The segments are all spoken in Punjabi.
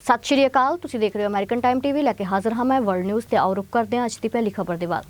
ਸਤਿ ਸ਼੍ਰੀ ਅਕਾਲ, ਤੁਸੀਂ ਦੇਖ ਰਹੇ ਹੋ ਅਮਰੀਕਨ ਟਾਈਮ ਟੀਵੀ ਲੈ ਕੇ ਹਾਜ਼ਰ ਹਾਂ ਮੈਂ ਵਰਲਡ ਨਿਊਜ਼ ਤੇ ਆਓ ਕਰਦੇ ਹਾਂ ਅੱਜ ਦੀ ਪਹਿਲੀ ਖਬਰ ਦੇ ਵੱਲ।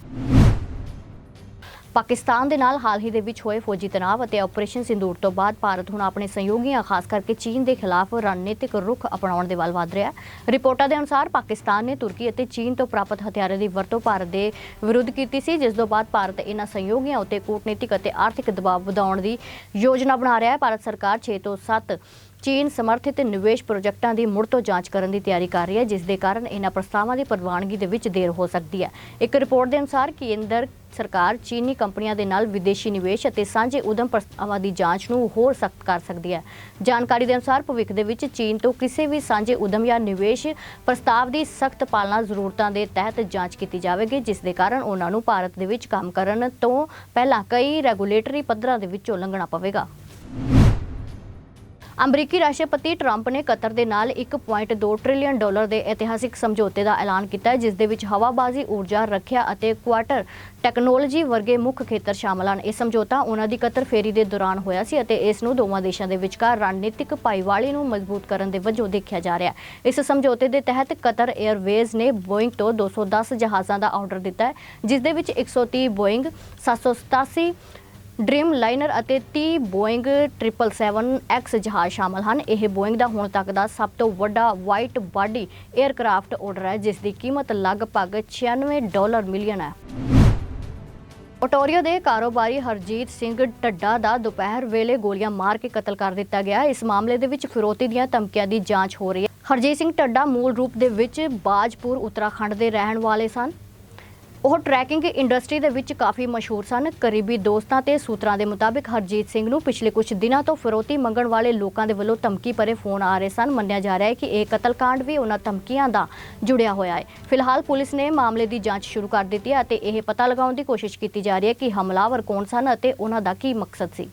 ਪਾਕਿਸਤਾਨ ਦੇ ਨਾਲ ਹਾਲ ਹੀ ਦੇ ਵਿੱਚ ਹੋਏ ਫੌਜੀ ਤਣਾਅ ਅਤੇ ਆਪਰੇਸ਼ਨ ਸਿੰਦੂਰ ਤੋਂ ਬਾਅਦ ਭਾਰਤ ਹੁਣ ਆਪਣੇ ਸਹਿਯੋਗੀਆਂ, ਖਾਸ ਕਰਕੇ ਚੀਨ ਦੇ ਖਿਲਾਫ ਰਣਨੀਤਿਕ ਰੁਖ ਅਪਣਾਉਣ ਦੇ ਵੱਲ ਵਧ ਰਿਹਾ ਹੈ। ਰਿਪੋਰਟਾਂ ਦੇ ਅਨੁਸਾਰ ਪਾਕਿਸਤਾਨ ਨੇ ਤੁਰਕੀ ਅਤੇ ਚੀਨ ਤੋਂ ਪ੍ਰਾਪਤ ਹਥਿਆਰਾਂ ਦੀ ਵਰਤੋਂ ਭਾਰਤ ਦੇ ਵਿਰੁੱਧ ਕੀਤੀ ਸੀ, ਜਿਸ ਤੋਂ ਬਾਅਦ ਭਾਰਤ ਇਹਨਾਂ ਸਹਿਯੋਗੀਆਂ ਉੱਤੇ ਕੂਟਨੀਤਿਕ ਅਤੇ ਆਰਥਿਕ ਦਬਾਅ ਵਧਾਉਣ ਦੀ ਯੋਜਨਾ ਬਣਾ ਰਿਹਾ ਹੈ। ਭਾਰਤ ਸਰਕਾਰ 6 ਤੋਂ 7 ਚੀਨ ਸਮਰਥਿਤ ਨਿਵੇਸ਼ ਪ੍ਰੋਜੈਕਟਾਂ ਦੀ ਮੁੜ ਤੋਂ ਜਾਂਚ ਕਰਨ ਦੀ ਤਿਆਰੀ ਕਰ ਰਹੀ ਹੈ, ਜਿਸ ਦੇ ਕਾਰਨ ਇਹਨਾਂ ਪ੍ਰਸਤਾਵਾਂ ਦੀ ਪ੍ਰਵਾਨਗੀ ਦੇ ਵਿੱਚ ਦੇਰ ਹੋ ਸਕਦੀ ਹੈ। ਇੱਕ ਰਿਪੋਰਟ ਦੇ ਅਨੁਸਾਰ ਕੇਂਦਰ ਸਰਕਾਰ ਚੀਨੀ ਕੰਪਨੀਆਂ ਦੇ ਨਾਲ ਵਿਦੇਸ਼ੀ ਨਿਵੇਸ਼ ਅਤੇ ਸਾਂਝੇ ਉਦਮ ਪ੍ਰਸਤਾਵਾਂ ਦੀ ਜਾਂਚ ਨੂੰ ਹੋਰ ਸਖਤ ਕਰ ਸਕਦੀ ਹੈ। ਜਾਣਕਾਰੀ ਦੇ ਅਨੁਸਾਰ ਭਵਿੱਖ ਦੇ ਵਿੱਚ ਚੀਨ ਤੋਂ ਕਿਸੇ ਵੀ ਸਾਂਝੇ ਉਦਮ ਜਾਂ ਨਿਵੇਸ਼ ਪ੍ਰਸਤਾਵ ਦੀ ਸਖਤ ਪਾਲਣਾ ਜ਼ਰੂਰਤਾਂ ਦੇ ਤਹਿਤ ਜਾਂਚ ਕੀਤੀ ਜਾਵੇਗੀ, ਜਿਸ ਦੇ ਕਾਰਨ ਉਹਨਾਂ ਨੂੰ ਭਾਰਤ ਦੇ ਵਿੱਚ ਕੰਮ ਕਰਨ ਤੋਂ ਪਹਿਲਾਂ ਕਈ ਰੈਗੂਲੇਟਰੀ ਪੱਧਰਾਂ ਦੇ ਵਿੱਚੋਂ ਲੰਘਣਾ ਪਵੇਗਾ। ਅਮਰੀਕੀ ਰਾਸ਼ਟਰਪਤੀ ਟਰੰਪ ਨੇ ਕਤਰ ਦੇ ਨਾਲ 1.2 ਟ੍ਰਿਲੀਅਨ ਡਾਲਰ ਦੇ ਇਤਿਹਾਸਿਕ ਸਮਝੌਤੇ ਦਾ ਐਲਾਨ ਕੀਤਾ ਹੈ, ਜਿਸ ਦੇ ਵਿੱਚ ਹਵਾਬਾਜ਼ੀ, ਊਰਜਾ, ਰੱਖਿਆ ਅਤੇ ਕੁਆਟਰ ਟੈਕਨੋਲੋਜੀ ਵਰਗੇ ਮੁੱਖ ਖੇਤਰ ਸ਼ਾਮਲ ਹਨ। ਇਹ ਸਮਝੌਤਾ ਉਹਨਾਂ ਦੀ ਕਤਰ ਫੇਰੀ ਦੇ ਦੌਰਾਨ ਹੋਇਆ ਸੀ ਅਤੇ ਇਸ ਨੂੰ ਦੋਵਾਂ ਦੇਸ਼ਾਂ ਦੇ ਵਿਚਕਾਰ ਰਣਨੀਤਿਕ ਭਾਈਵਾਲੀ ਨੂੰ ਮਜ਼ਬੂਤ ਕਰਨ ਦੇ ਵਜੋਂ ਦੇਖਿਆ ਜਾ ਰਿਹਾ ਹੈ। ਇਸ ਸਮਝੌਤੇ ਦੇ ਤਹਿਤ ਕਤਰ 에ਅਰਵੇਜ਼ ਨੇ ਬੋਇੰਗ ਤੋਂ 210 ਜਹਾਜ਼ਾਂ ਦਾ ਆਰਡਰ ਦਿੱਤਾ ਹੈ, ਜਿਸ ਦੇ ਵਿੱਚ 130 ਬੋਇੰਗ 787 ਡ੍ਰੀਮ ਲਾਈਨਰ ਅਤੇ 30 ਬੋਇੰਗ 777X ਜਹਾਜ਼ ਸ਼ਾਮਲ ਹਨ। ਇਹ ਬੋਇੰਗ ਦਾ ਹੁਣ ਤੱਕ ਦਾ ਸਭ ਤੋਂ ਵੱਡਾ ਵਾਈਟ ਬਾਡੀ 에ਅਰਕ੍ਰਾਫਟ ਆਰਡਰ ਹੈ, ਜਿਸ ਦੀ ਕੀਮਤ ਲਗਭਗ 96 ਡਾਲਰ ਮਿਲੀਅਨ ਹੈ। ਓਟੋਰੀਓ ਦੇ ਕਾਰੋਬਾਰੀ ਹਰਜੀਤ ਸਿੰਘ ਢੱਡਾ ਦਾ ਦੁਪਹਿਰ ਵੇਲੇ ਗੋਲੀਆਂ ਮਾਰ ਕੇ ਕਤਲ ਕਰ ਦਿੱਤਾ ਗਿਆ। ਇਸ ਮਾਮਲੇ ਦੇ ਵਿੱਚ ਫਿਰੋਤੀ ਦੀਆਂ ਧਮਕੀਆਂ ਦੀ ਜਾਂਚ ਹੋ ਰਹੀ ਹੈ। ਹਰਜੀਤ ਸਿੰਘ ਢੱਡਾ ਮੂਲ ਰੂਪ ਦੇ ਵਿੱਚ ਬਾਜਪੁਰ, ਉੱਤਰਾਖੰਡ ਦੇ ਰਹਿਣ ਵਾਲੇ ਸਨ। ਉਹ ਟਰੈਕਿੰਗ ਇੰਡਸਟਰੀ ਦੇ ਵਿੱਚ ਕਾਫੀ ਮਸ਼ਹੂਰ ਸਨ। ਕਰੀਬੀ ਦੋਸਤਾਂ ਤੇ ਸੂਤਰਾਂ ਦੇ ਮੁਤਾਬਿਕ ਹਰਜੀਤ ਸਿੰਘ ਨੂੰ ਪਿਛਲੇ ਕੁਝ ਦਿਨਾਂ ਤੋਂ ਫਿਰੋਤੀ ਮੰਗਣ ਵਾਲੇ ਲੋਕਾਂ ਦੇ ਵੱਲੋਂ ਧਮਕੀ ਭਰੇ ਫੋਨ ਆ ਰਹੇ ਸਨ। ਮੰਨਿਆ ਜਾ ਰਿਹਾ ਹੈ ਕਿ ਇਹ ਕਤਲकांड ਵੀ ਉਹਨਾਂ ਧਮਕੀਆਂ ਦਾ ਜੁੜਿਆ ਹੋਇਆ ਹੈ। ਫਿਲਹਾਲ ਪੁਲਿਸ ਨੇ ਮਾਮਲੇ ਦੀ ਜਾਂਚ ਸ਼ੁਰੂ ਕਰ ਦਿੱਤੀ ਹੈ ਅਤੇ ਇਹ ਪਤਾ ਲਗਾਉਣ ਦੀ ਕੋਸ਼ਿਸ਼ ਕੀਤੀ ਜਾ ਰਹੀ ਹੈ ਕਿ ਹਮਲਾਵਰ ਕੌਣ ਸਨ ਅਤੇ ਉਹਨਾਂ ਦਾ ਕੀ ਮਕਸਦ ਸੀ।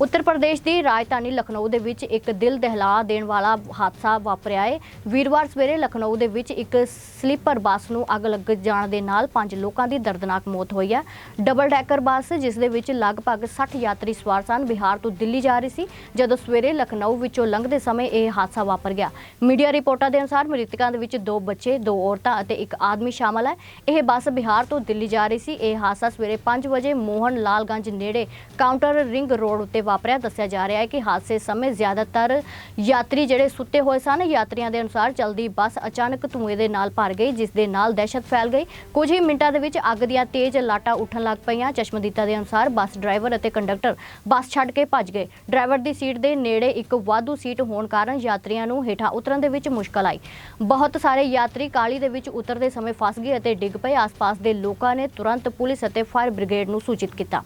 ਉੱਤਰ ਪ੍ਰਦੇਸ਼ ਦੀ ਰਾਜਧਾਨੀ ਲਖਨਊ ਦੇ ਵਿੱਚ ਇੱਕ ਦਿਲ ਦਹਿਲਾ ਦੇਣ ਵਾਲਾ ਹਾਦਸਾ ਵਾਪਰਿਆ ਹੈ ਵੀਰਵਾਰ ਸਵੇਰੇ ਲਖਨਊ ਦੇ ਵਿੱਚ ਇੱਕ ਸਲੀਪਰ ਬੱਸ ਨੂੰ ਅੱਗ ਲੱਗ ਜਾਣ ਦੇ ਨਾਲ ਪੰਜ ਲੋਕਾਂ ਦੀ ਦਰਦਨਾਕ ਮੌਤ ਹੋਈ ਹੈ। ਡਬਲ ਡੈਕਰ ਬੱਸ, ਜਿਸ ਦੇ ਵਿੱਚ ਲਗਭਗ 60 ਯਾਤਰੀ ਸਵਾਰ ਸਨ, ਬਿਹਾਰ ਤੋਂ ਦਿੱਲੀ ਜਾ ਰਹੀ ਸੀ। ਜਦੋਂ ਸਵੇਰੇ ਲਖਨਊ ਵਿੱਚੋਂ ਲੰਘਦੇ ਸਮੇਂ ਇਹ ਹਾਦਸਾ ਵਾਪਰ ਗਿਆ। ਮੀਡੀਆ ਰਿਪੋਰਟਾਂ ਦੇ ਅਨੁਸਾਰ ਮ੍ਰਿਤਕਾਂ ਦੇ ਵਿੱਚ ਦੋ ਬੱਚੇ, ਦੋ ਔਰਤਾਂ ਅਤੇ ਇੱਕ ਆਦਮੀ ਸ਼ਾਮਲ ਹੈ। ਇਹ ਬੱਸ ਬਿਹਾਰ ਤੋਂ ਦਿੱਲੀ ਜਾ ਰਹੀ ਸੀ। ਇਹ ਹਾਦਸਾ ਸਵੇਰੇ 5 ਵਜੇ ਮੋਹਨ ਲਾਲਗੰਜ ਨੇੜੇ ਕਾਊਂਟਰ ਰਿੰਗ ਰੋਡ ਉੱਤੇ ਵਾਪਰਿਆ, ਦੱਸਿਆ ਜਾ ਰਿਹਾ ਹੈ ਕਿ ਹਾਦਸੇ ਸਮੇਂ ਜ਼ਿਆਦਾਤਰ ਯਾਤਰੀ ਜਿਹੜੇ ਸੁੱਤੇ ਹੋਏ ਸਨ, ਯਾਤਰੀਆਂ ਦੇ ਅਨੁਸਾਰ ਚਲਦੀ ਬੱਸ ਅਚਾਨਕ ਧੂਏ ਦੇ ਨਾਲ ਭਰ ਗਈ, ਜਿਸ ਦੇ ਨਾਲ ਦਹਿਸ਼ਤ ਫੈਲ ਗਈ। ਕੁਝ ਹੀ ਮਿੰਟਾਂ ਦੇ ਵਿੱਚ ਅੱਗ ਦੀਆਂ ਤੇਜ਼ ਲਾਟਾਂ ਉੱਠਣ ਲੱਗ ਪਈਆਂ। ਚਸ਼ਮਦੀਤਾ ਦੇ ਅਨੁਸਾਰ ਬੱਸ ਡਰਾਈਵਰ ਅਤੇ ਕੰਡਕਟਰ ਬੱਸ ਛੱਡ ਕੇ ਭੱਜ ਗਏ। ਡਰਾਈਵਰ ਦੀ ਸੀਟ ਦੇ ਨੇੜੇ ਇੱਕ ਵਾਧੂ ਸੀਟ ਹੋਣ ਕਾਰਨ ਯਾਤਰੀਆਂ ਨੂੰ ਹੇਠਾਂ ਉਤਰਨ ਦੇ ਵਿੱਚ ਮੁਸ਼ਕਲ ਆਈ। ਬਹੁਤ ਸਾਰੇ ਯਾਤਰੀ ਕਾਲੀ ਦੇ ਵਿੱਚ ਉਤਰਦੇ ਸਮੇਂ ਫਸ ਗਏ ਅਤੇ ਡਿੱਗ ਪਏ। ਆਸ-ਪਾਸ ਦੇ ਲੋਕਾਂ ਨੇ ਤੁਰੰਤ ਪੁਲਿਸ ਅਤੇ ਫਾਇਰ ਬ੍ਰਿਗੇਡ ਨੂੰ ਸੂਚਿਤ ਕੀਤਾ।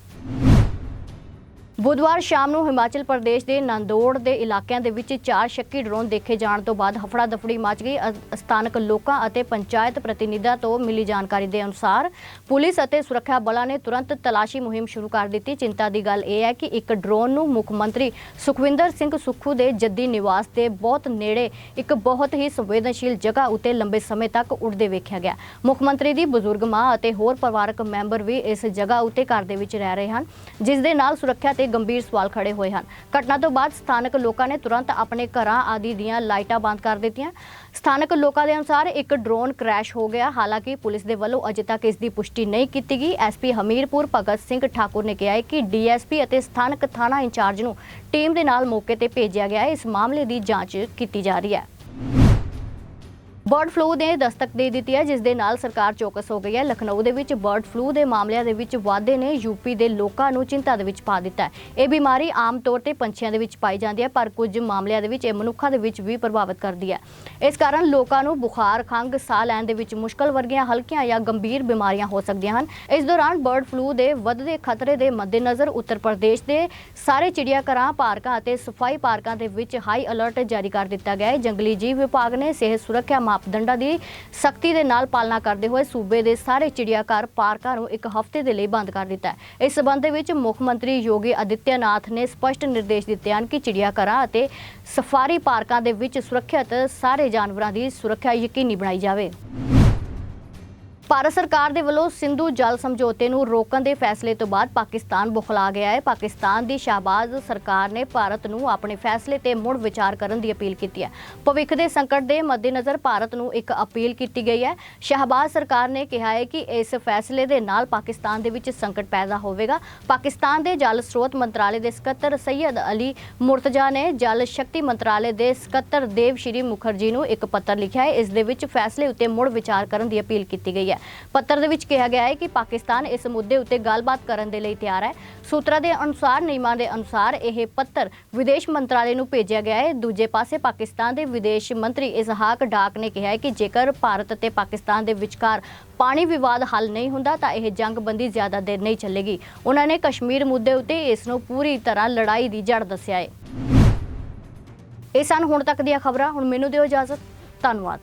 ਬੁੱਧਵਾਰ ਸ਼ਾਮ ਨੂੰ ਹਿਮਾਚਲ ਪ੍ਰਦੇਸ਼ ਦੇ ਨੰਦੋੜ ਦੇ ਇਲਾਕਿਆਂ ਦੇ ਵਿੱਚ ਚਾਰ ਸ਼ੱਕੀ ਡਰੋਨ ਦੇਖੇ ਜਾਣ ਤੋਂ ਬਾਅਦ ਹਫੜਾ ਦਫੜੀ ਮਚ ਗਈ। ਸਥਾਨਕ ਲੋਕਾਂ ਅਤੇ ਪੰਚਾਇਤ ਪ੍ਰਤੀਨਿਧਾਂ ਤੋਂ ਮਿਲੀ ਜਾਣਕਾਰੀ ਦੇ ਅਨੁਸਾਰ ਪੁਲਿਸ ਅਤੇ ਸੁਰੱਖਿਆ ਬਲਾਂ ਨੇ ਤੁਰੰਤ ਤਲਾਸ਼ੀ ਮੁਹਿੰਮ ਸ਼ੁਰੂ ਕਰ ਦਿੱਤੀ। ਚਿੰਤਾ ਦੀ ਗੱਲ ਇਹ ਹੈ ਕਿ ਇੱਕ ਡਰੋਨ ਨੂੰ ਮੁੱਖ ਮੰਤਰੀ ਸੁਖਵਿੰਦਰ ਸਿੰਘ ਸੁੱਖੂ ਦੇ ਜੱਦੀ ਨਿਵਾਸ ਦੇ ਬਹੁਤ ਨੇੜੇ ਇੱਕ ਬਹੁਤ ਹੀ ਸੰਵੇਦਨਸ਼ੀਲ ਜਗ੍ਹਾ ਉੱਤੇ ਲੰਬੇ ਸਮੇਂ ਤੱਕ ਉੱਡਦੇ ਵੇਖਿਆ ਗਿਆ। ਮੁੱਖ ਮੰਤਰੀ ਦੀ ਬਜ਼ੁਰਗ ਮਾਂ ਅਤੇ ਹੋਰ ਪਰਿਵਾਰਕ ਮੈਂਬਰ ਵੀ ਇਸ ਜਗ੍ਹਾ ਉੱਤੇ ਘਰ ਦੇ ਵਿੱਚ ਰਹਿ ਰਹੇ ਹਨ, ਜਿਸ ਦੇ ਨਾਲ ਸੁਰੱਖਿਆ ਤੇ ਗੰਭੀਰ ਸਵਾਲ ਖੜੇ ਹੋਏ ਹਨ। ਘਟਨਾ ਤੋਂ ਬਾਅਦ ਸਥਾਨਕ ਲੋਕਾਂ ਨੇ ਤੁਰੰਤ ਆਪਣੇ ਘਰਾਂ ਆਦਿ ਦੀਆਂ ਲਾਈਟਾਂ ਬੰਦ ਕਰ ਦਿੱਤੀਆਂ। ਸਥਾਨਕ ਲੋਕਾਂ ਦੇ ਅਨੁਸਾਰ ਇੱਕ ਡਰੋਨ ਕ੍ਰੈਸ਼ ਹੋ ਗਿਆ। ਹਾਲਾਂਕਿ ਪੁਲਿਸ ਦੇ ਵੱਲੋਂ ਅਜੇ ਤੱਕ ਇਸ ਦੀ ਪੁਸ਼ਟੀ ਨਹੀਂ ਕੀਤੀ ਗਈ। ਐਸਪੀ ਹਮੀਰਪੁਰ, ਭਗਤ ਸਿੰਘ ਠਾਕੁਰ ਨੇ ਕਿਹਾ ਹੈ ਕਿ ਡੀਐਸਪੀ ਅਤੇ ਸਥਾਨਕ ਥਾਣਾ ਇੰਚਾਰਜ ਨੂੰ ਟੀਮ ਦੇ ਨਾਲ ਮੌਕੇ ਤੇ ਭੇਜਿਆ ਗਿਆ ਹੈ। ਇਸ ਮਾਮਲੇ ਦੀ ਜਾਂਚ ਕੀਤੀ ਜਾ ਰਹੀ ਹੈ। ਬਰਡ ਫਲੂ ਨੇ ਦਸਤਕ ਦੇ ਦਿੱਤੀ ਹੈ ਜਿਸ ਦੇ ਨਾਲ ਸਰਕਾਰ ਚੌਕਸ ਹੋ ਗਈ ਹੈ। ਲਖਨਊ ਦੇ ਵਿੱਚ ਬਰਡ ਫਲੂ ਦੇ ਮਾਮਲਿਆਂ ਦੇ ਵਿੱਚ ਵਾਧੇ ਨੇ ਯੂਪੀ ਦੇ ਲੋਕਾਂ ਨੂੰ ਚਿੰਤਾ ਦੇ ਵਿੱਚ ਪਾ ਦਿੱਤਾ ਹੈ। ਇਹ ਬਿਮਾਰੀ ਆਮ ਤੌਰ ਤੇ ਪੰਛੀਆਂ ਦੇ ਵਿੱਚ ਪਾਈ ਜਾਂਦੀ ਹੈ, ਪਰ ਕੁਝ ਮਾਮਲਿਆਂ ਦੇ ਵਿੱਚ ਇਹ ਮਨੁੱਖਾਂ ਦੇ ਵਿੱਚ ਵੀ ਪ੍ਰਭਾਵਿਤ ਕਰਦੀ ਹੈ। ਇਸ ਕਾਰਨ ਲੋਕਾਂ ਨੂੰ ਬੁਖਾਰ, ਖੰਘ, ਸਾਹ ਲੈਣ ਦੇ ਵਿੱਚ ਮੁਸ਼ਕਲ ਵਰਗੀਆਂ ਹਲਕੀਆਂ ਜਾਂ ਗੰਭੀਰ ਬਿਮਾਰੀਆਂ ਹੋ ਸਕਦੀਆਂ ਹਨ। ਇਸ ਦੌਰਾਨ ਬਰਡ ਫਲੂ ਦੇ ਵੱਧਦੇ ਖਤਰੇ ਦੇ ਮੱਦੇਨਜ਼ਰ ਉੱਤਰ ਪ੍ਰਦੇਸ਼ ਦੇ ਸਾਰੇ ਚਿੜੀਆਘਰਾਂ, ਪਾਰਕਾਂ ਅਤੇ ਸਫ਼ਾਈ ਪਾਰਕਾਂ ਦੇ ਵਿੱਚ ਹਾਈ ਅਲਰਟ ਜਾਰੀ ਕਰ ਦਿੱਤਾ ਗਿਆ ਹੈ। ਜੰਗਲੀ ਜੀਵ ਵਿਭਾਗ ਨੇ ਸਿਹਤ ਸੁਰੱਖਿਆ ਮਾਪਦੰਡਾਂ ਦੀ ਸਖਤੀ ਦੇ ਨਾਲ ਪਾਲਣਾ ਕਰਦੇ ਹੋਏ ਸੂਬੇ ਦੇ ਸਾਰੇ ਚਿੜੀਆਘਰ ਪਾਰਕਾਂ ਨੂੰ ਇੱਕ ਹਫ਼ਤੇ ਦੇ ਲਈ ਬੰਦ ਕਰ ਦਿੱਤਾ ਹੈ। ਇਸ ਸਬੰਧ ਦੇ ਵਿੱਚ ਮੁੱਖ ਮੰਤਰੀ ਯੋਗੀ ਆਦਿੱਤਿਆਨਾਥ ਨੇ ਸਪਸ਼ਟ ਨਿਰਦੇਸ਼ ਦਿੱਤੇ ਹਨ ਕਿ ਚਿੜੀਆਘਰਾਂ ਅਤੇ ਸਫਾਰੀ ਪਾਰਕਾਂ ਦੇ ਵਿੱਚ ਸੁਰੱਖਿਅਤ ਸਾਰੇ ਜਾਨਵਰਾਂ ਦੀ ਸੁਰੱਖਿਆ ਯਕੀਨੀ ਬਣਾਈ ਜਾਵੇ। ਭਾਰਤ ਸਰਕਾਰ ਦੇ ਵੱਲੋਂ ਸਿੰਧੂ ਜਲ ਸਮਝੌਤੇ ਨੂੰ ਰੋਕਣ ਦੇ ਫੈਸਲੇ ਤੋਂ ਬਾਅਦ ਪਾਕਿਸਤਾਨ ਬੁਖਲਾ ਗਿਆ ਹੈ। ਪਾਕਿਸਤਾਨ ਦੀ ਸ਼ਾਹਬਾਜ਼ ਸਰਕਾਰ ਨੇ ਭਾਰਤ ਨੂੰ ਆਪਣੇ ਫੈਸਲੇ ਤੇ ਮੁੜ ਵਿਚਾਰ ਕਰਨ ਦੀ ਅਪੀਲ ਕੀਤੀ ਹੈ। ਭਵਿੱਖ ਦੇ ਸੰਕਟ ਦੇ ਮੱਦੇਨਜ਼ਰ ਭਾਰਤ ਨੂੰ ਇੱਕ ਅਪੀਲ ਕੀਤੀ ਗਈ ਹੈ। ਸ਼ਾਹਬਾਜ਼ ਸਰਕਾਰ ਨੇ ਕਿਹਾ ਹੈ ਕਿ ਇਸ ਫੈਸਲੇ ਦੇ ਨਾਲ ਪਾਕਿਸਤਾਨ ਦੇ ਵਿੱਚ ਸੰਕਟ ਪੈਦਾ ਹੋਵੇਗਾ। ਪਾਕਿਸਤਾਨ ਦੇ ਜਲ ਸਰੋਤ ਮੰਤਰਾਲੇ ਦੇ ਸਕੱਤਰ ਸੈਯਦ ਅਲੀ ਮੁਰਤਜ਼ਾ ਨੇ ਜਲ ਸ਼ਕਤੀ ਮੰਤਰਾਲੇ ਦੇ ਸਕੱਤਰ ਦੇਵ ਸ਼੍ਰੀ ਮੁਖਰਜੀ ਨੂੰ ਇੱਕ ਪੱਤਰ ਲਿਖਿਆ ਹੈ। ਇਸ ਦੇ ਵਿੱਚ ਫੈਸਲੇ ਉੱਤੇ ਮੁੜ ਵਿਚਾਰ ਕਰਨ ਦੀ ਅਪੀਲ ਕੀਤੀ ਗਈ ਹੈ ਪੱਤਰ ਦੇ ਵਿੱਚ ਕਿਹਾ ਗਿਆ ਹੈ ਕਿ ਪਾਕਿਸਤਾਨ ਇਸ ਮੁੱਦੇ ਉੱਤੇ ਗੱਲਬਾਤ ਕਰਨ ਦੇ ਲਈ ਤਿਆਰ ਹੈ। ਸੂਤਰਾਂ ਦੇ ਅਨੁਸਾਰ, ਨਿਯਮਾਂ ਦੇ ਅਨੁਸਾਰ ਇਹ ਪੱਤਰ ਵਿਦੇਸ਼ ਮੰਤਰਾਲੇ ਨੂੰ ਭੇਜਿਆ ਗਿਆ ਹੈ। ਦੂਜੇ ਪਾਸੇ, ਪਾਕਿਸਤਾਨ ਦੇ ਵਿਦੇਸ਼ ਮੰਤਰੀ ਇਜ਼ਹਾਕ ਡਾਕ ਨੇ ਕਿਹਾ ਹੈ ਕਿ ਜੇਕਰ ਭਾਰਤ ਅਤੇ ਪਾਕਿਸਤਾਨ ਦੇ ਵਿਚਕਾਰ ਪਾਣੀ ਵਿਵਾਦ ਹੱਲ ਨਹੀਂ ਹੁੰਦਾ, ਤਾਂ ਇਹ ਜੰਗਬੰਦੀ ਜ਼ਿਆਦਾ ਦੇਰ ਨਹੀਂ ਚੱਲੇਗੀ। ਉਹਨਾਂ ਨੇ ਕਸ਼ਮੀਰ ਮੁੱਦੇ ਉੱਤੇ ਇਸ ਨੂੰ ਪੂਰੀ ਤਰ੍ਹਾਂ ਲੜਾਈ ਦੀ ਜੜ ਦੱਸਿਆ ਹੈ। ਇਹ ਸਨ ਹੁਣ ਤੱਕ ਦੀਆਂ ਖਬਰਾਂ। ਹੁਣ ਮੈਨੂੰ ਦਿਓ ਇਜਾਜ਼ਤ। ਧੰਨਵਾਦ।